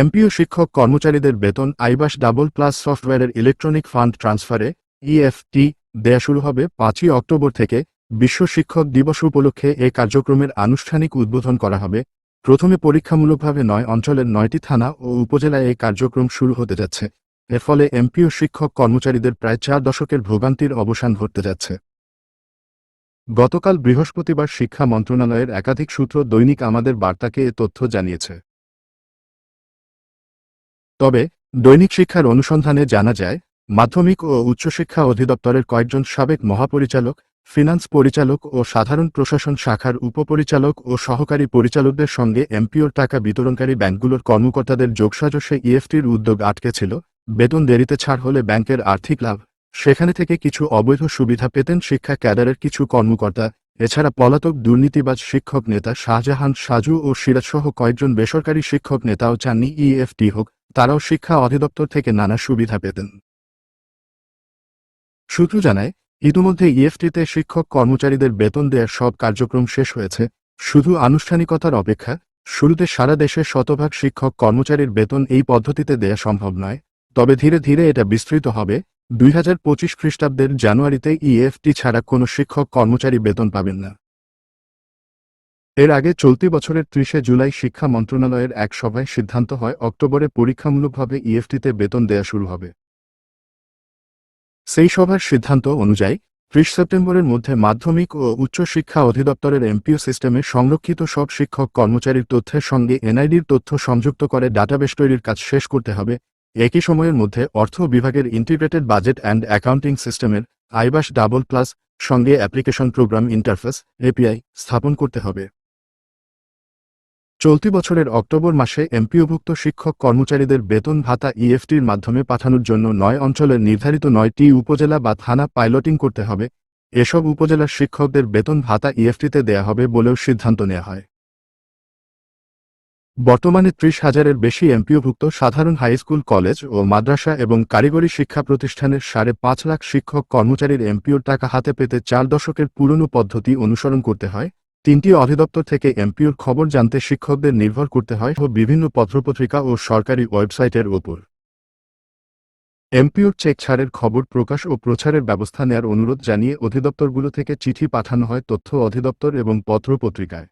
MPO শিক্ষক কর্মচারীদের বেতন আইবাস ডাবল প্লাস সফটওয়্যারের ইলেকট্রনিক ফান্ড ট্রান্সফারে ইএফটি দেয়া শুরু হবে পাঁচই অক্টোবর থেকে। বিশ্ব শিক্ষক দিবস উপলক্ষে এ কার্যক্রমের আনুষ্ঠানিক উদ্বোধন করা হবে। প্রথমে পরীক্ষামূলকভাবে নয় অঞ্চলের নয়টি থানা ও উপজেলায় এই কার্যক্রম শুরু হতে যাচ্ছে। এর ফলে এমপিও শিক্ষক কর্মচারীদের প্রায় চার দশকের ভোগান্তির অবসান ঘটতে যাচ্ছে। গতকাল বৃহস্পতিবার শিক্ষা মন্ত্রণালয়ের একাধিক সূত্র দৈনিক আমাদের বার্তাকে এ তথ্য জানিয়েছে। তবে, দৈনিক শিক্ষার অনুসন্ধানে জানা যায়, মাধ্যমিক ও উচ্চশিক্ষা অধিদপ্তরের কয়েকজন সাবেক মহাপরিচালক, ফিনান্স পরিচালক ও সাধারণ প্রশাসন শাখার উপপরিচালক ও সহকারী পরিচালকদের সঙ্গে এমপিওর টাকা বিতরণকারী ব্যাংকগুলোর কর্মকর্তাদের যোগসাজশে ইএফটির উদ্যোগ আটকে ছিল বেতন দেরিতে ছাড় হলে ব্যাংকের আর্থিক লাভ, সেখানে থেকে কিছু অবৈধ সুবিধা পেতেন শিক্ষা ক্যাডারের কিছু কর্মকর্তা, এছাড়া পলাতক দুর্নীতিবাজ শিক্ষক নেতা শাহজাহান সাজু ও সিরাজসহ কয়েকজন বেসরকারি শিক্ষক নেতাও চাননি ইএফটি হোক। তারাও শিক্ষা অধিদপ্তর থেকে নানা সুবিধা পেতেন। সূত্র জানায়, ইতিমধ্যে ইএফটিতে শিক্ষক কর্মচারীদের বেতন দেওয়ার সব কার্যক্রম শেষ হয়েছে। শুধু আনুষ্ঠানিকতার অপেক্ষা, শুরুতে সারা দেশে শতভাগ শিক্ষক কর্মচারীর বেতন এই পদ্ধতিতে দেয়া সম্ভব নয়। তবে ধীরে ধীরে এটা বিস্তৃত হবে। দুই হাজার পঁচিশ খ্রিস্টাব্দের জানুয়ারিতে ইএফটি ছাড়া কোনো শিক্ষক কর্মচারী বেতন পাবেন না। এর আগে চলতি বছরের ত্রিশে জুলাই শিক্ষা মন্ত্রণালয়ের এক সভায় সিদ্ধান্ত হয়, অক্টোবরে পরীক্ষামূলকভাবে ইএফটিতে বেতন দেয়া শুরু হবে। সেই সভার সিদ্ধান্ত অনুযায়ী, ত্রিশ সেপ্টেম্বরের মধ্যে মাধ্যমিক ও উচ্চশিক্ষা অধিদপ্তরের এমপিও সিস্টেমে সংরক্ষিত সব শিক্ষক কর্মচারীর তথ্যের সঙ্গে এনআইডির তথ্য সংযুক্ত করে ডাটাবেস তৈরির কাজ শেষ করতে হবে। একই সময়ের মধ্যে অর্থ বিভাগের ইন্টিগ্রেটেড বাজেট অ্যান্ড অ্যাকাউন্টিং সিস্টেমের আইবাস ডাবল প্লাস সঙ্গে অ্যাপ্লিকেশন প্রোগ্রাম ইন্টারফেস, এপিআই, স্থাপন করতে হবে। চলতি বছরের অক্টোবর মাসে এমপিওভুক্ত শিক্ষক কর্মচারীদের বেতন ভাতা ইএফটির মাধ্যমে পাঠানোর জন্য নয় অঞ্চলের নির্ধারিত নয়টি উপজেলা বা থানা পাইলটিং করতে হবে। এসব উপজেলার শিক্ষকদের বেতন ভাতা ইএফটিতে দেয়া হবে বলেও সিদ্ধান্ত নেওয়া হয়। বর্তমানে ত্রিশ হাজারের বেশি এমপিওভুক্ত সাধারণ হাইস্কুল, কলেজ ও মাদ্রাসা এবং কারিগরি শিক্ষা প্রতিষ্ঠানের সাড়ে পাঁচ লাখ শিক্ষক কর্মচারীর এমপিওর টাকা হাতে পেতে চার দশকের পুরনো পদ্ধতি অনুসরণ করতে হয়। তিনটি অধিদপ্তর থেকে এমপিওর খবর জানতে শিক্ষকদের নির্ভর করতে হয় বিভিন্ন পত্রপত্রিকা ও সরকারি ওয়েবসাইটের ওপর। এমপিওর চেক ছাড়ের খবর প্রকাশ ও প্রচারের ব্যবস্থা নেয়ার অনুরোধ জানিয়ে অধিদপ্তরগুলো থেকে চিঠি পাঠানো হয় তথ্য অধিদপ্তর এবং পত্রপত্রিকায়।